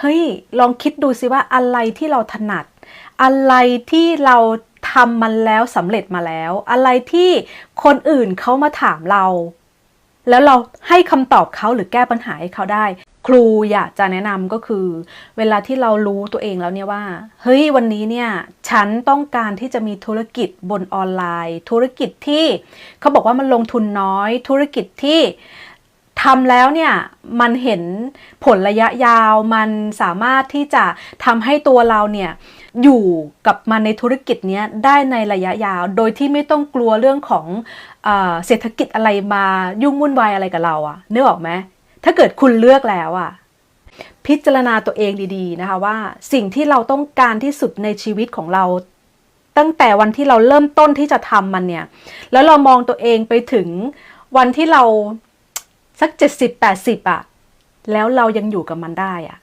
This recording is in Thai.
เฮ้ย ลองคิดดูสิว่าอะไรที่เราถนัด อะไรที่เราทำมันแล้วสำเร็จมาแล้ว อะไรที่คนอื่นเขามาถามเรา แล้วเราให้คำตอบเขาหรือแก้ปัญหาให้เขาได้ ครูอยากจะแนะนำก็คือ เวลาที่เรารู้ตัวเองแล้วเนี่ยว่า เฮ้ยวันนี้เนี่ยฉันต้องการที่จะมีธุรกิจบนออนไลน์ ธุรกิจที่เขาบอกว่ามันลงทุนน้อย ธุรกิจที่ ทำแล้วเนี่ยมันเห็นผลระยะยาวมันสามารถที่จะทำให้ตัวเราเนี่ยอยู่กับมันในธุรกิจนี้ได้ในระยะยาว โดยที่ไม่ต้องกลัวเรื่องของเอเศรษฐกิจอะไรมายุ่งวุ่นวายอะไรกับเราอะนึกออกไหมถ้าเกิดคุณเลือกแล้วอะพิจารณาตัวเองดีๆนะคะว่าสิ่งที่เราต้องการที่สุดในชีวิตของเรา ตั้งแต่วันที่เราเริ่มต้นที่จะทำมันเนี่ย แล้วเรามองตัวเองไปถึงวันที่เรา สักเจ็ดสิบแปดสิบอะแล้วเรายังอยู่กับมันได้อะ